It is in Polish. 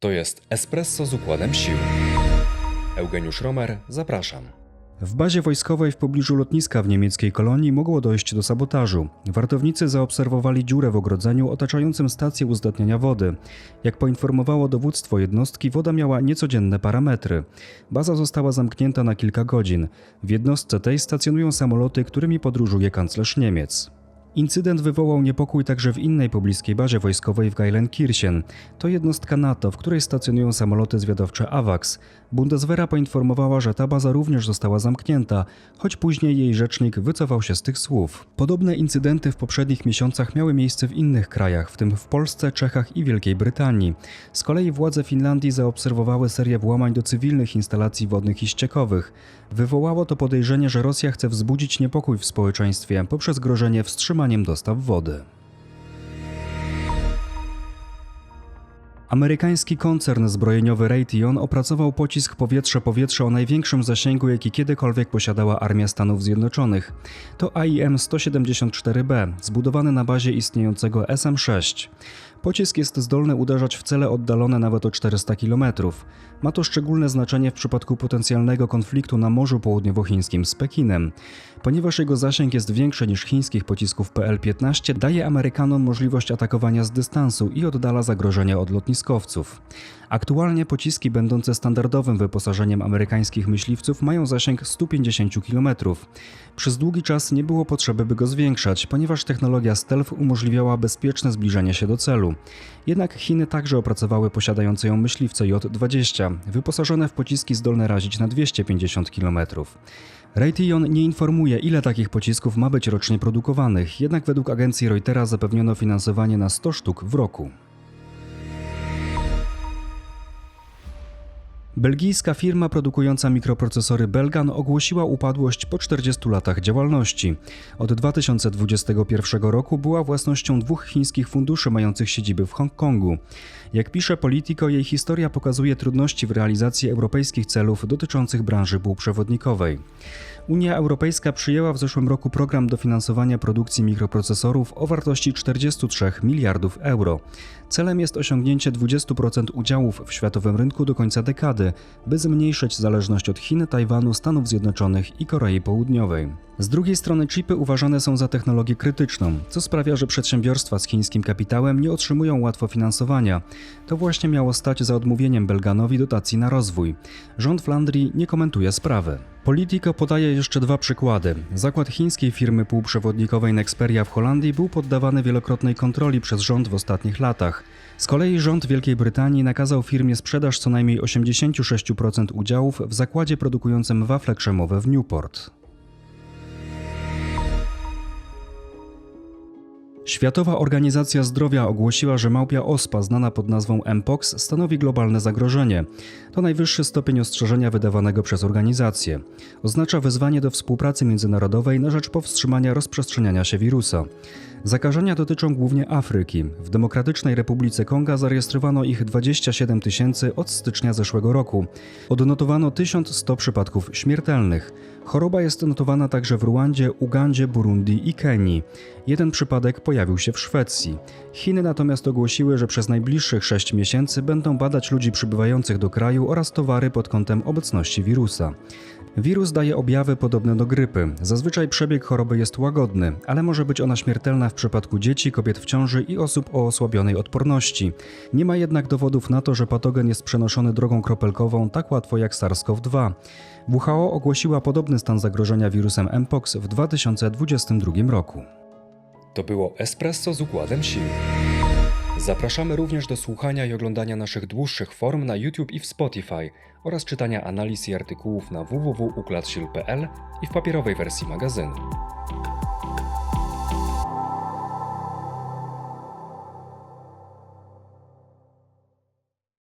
To jest Espresso z układem sił. Eugeniusz Romer, zapraszam. W bazie wojskowej w pobliżu lotniska w niemieckiej kolonii mogło dojść do sabotażu. Wartownicy zaobserwowali dziurę w ogrodzeniu otaczającym stację uzdatniania wody. Jak poinformowało dowództwo jednostki, woda miała niecodzienne parametry. Baza została zamknięta na kilka godzin. W jednostce tej stacjonują samoloty, którymi podróżuje kanclerz Niemiec. Incydent wywołał niepokój także w innej pobliskiej bazie wojskowej w Geilenkirchen. To jednostka NATO, w której stacjonują samoloty zwiadowcze AWACS. Bundeswehra poinformowała, że ta baza również została zamknięta, choć później jej rzecznik wycofał się z tych słów. Podobne incydenty w poprzednich miesiącach miały miejsce w innych krajach, w tym w Polsce, Czechach i Wielkiej Brytanii. Z kolei władze Finlandii zaobserwowały serię włamań do cywilnych instalacji wodnych i ściekowych. Wywołało to podejrzenie, że Rosja chce wzbudzić niepokój w społeczeństwie poprzez grożenie wstrzymaniem dostaw wody. Amerykański koncern zbrojeniowy Raytheon opracował pocisk powietrze-powietrze o największym zasięgu, jaki kiedykolwiek posiadała Armia Stanów Zjednoczonych. To AIM-174B, zbudowany na bazie istniejącego SM-6. Pocisk jest zdolny uderzać w cele oddalone nawet o 400 km. Ma to szczególne znaczenie w przypadku potencjalnego konfliktu na Morzu Południowochińskim z Pekinem. Ponieważ jego zasięg jest większy niż chińskich pocisków PL-15, daje Amerykanom możliwość atakowania z dystansu i oddala zagrożenia od Aktualnie pociski będące standardowym wyposażeniem amerykańskich myśliwców mają zasięg 150 km. Przez długi czas nie było potrzeby, by go zwiększać, ponieważ technologia stealth umożliwiała bezpieczne zbliżenie się do celu. Jednak Chiny także opracowały posiadające ją myśliwce J-20, wyposażone w pociski zdolne razić na 250 km. Raytheon nie informuje, ile takich pocisków ma być rocznie produkowanych, jednak według agencji Reutera zapewniono finansowanie na 100 sztuk w roku. Belgijska firma produkująca mikroprocesory Belgan ogłosiła upadłość po 40 latach działalności. Od 2021 roku była własnością dwóch chińskich funduszy mających siedziby w Hongkongu. Jak pisze Politico, jej historia pokazuje trudności w realizacji europejskich celów dotyczących branży półprzewodnikowej. Unia Europejska przyjęła w zeszłym roku program dofinansowania produkcji mikroprocesorów o wartości 43 miliardów euro. Celem jest osiągnięcie 20% udziałów w światowym rynku do końca dekady, by zmniejszyć zależność od Chin, Tajwanu, Stanów Zjednoczonych i Korei Południowej. Z drugiej strony chipy uważane są za technologię krytyczną, co sprawia, że przedsiębiorstwa z chińskim kapitałem nie otrzymują łatwo finansowania. To właśnie miało stać za odmówieniem Belganowi dotacji na rozwój. Rząd Flandrii nie komentuje sprawy. Politico podaje jeszcze dwa przykłady. Zakład chińskiej firmy półprzewodnikowej Nexperia w Holandii był poddawany wielokrotnej kontroli przez rząd w ostatnich latach. Z kolei rząd Wielkiej Brytanii nakazał firmie sprzedaż co najmniej 86% udziałów w zakładzie produkującym wafle krzemowe w Newport. Światowa Organizacja Zdrowia ogłosiła, że małpia ospa, znana pod nazwą Mpox, stanowi globalne zagrożenie. To najwyższy stopień ostrzeżenia wydawanego przez organizację. Oznacza wezwanie do współpracy międzynarodowej na rzecz powstrzymania rozprzestrzeniania się wirusa. Zakażenia dotyczą głównie Afryki. W Demokratycznej Republice Konga zarejestrowano ich 27 tysięcy od stycznia zeszłego roku. Odnotowano 1100 przypadków śmiertelnych. Choroba jest notowana także w Ruandzie, Ugandzie, Burundi i Kenii. Jeden przypadek pojawił się w Szwecji. Chiny natomiast ogłosiły, że przez najbliższych 6 miesięcy będą badać ludzi przybywających do kraju oraz towary pod kątem obecności wirusa. Wirus daje objawy podobne do grypy. Zazwyczaj przebieg choroby jest łagodny, ale może być ona śmiertelna w przypadku dzieci, kobiet w ciąży i osób o osłabionej odporności. Nie ma jednak dowodów na to, że patogen jest przenoszony drogą kropelkową tak łatwo jak SARS-CoV-2. WHO ogłosiła podobny stan zagrożenia wirusem Mpox w 2022 roku. To było Espresso z układem sił. Zapraszamy również do słuchania i oglądania naszych dłuższych form na YouTube i w Spotify oraz czytania analiz i artykułów na www.układsil.pl i w papierowej wersji magazynu.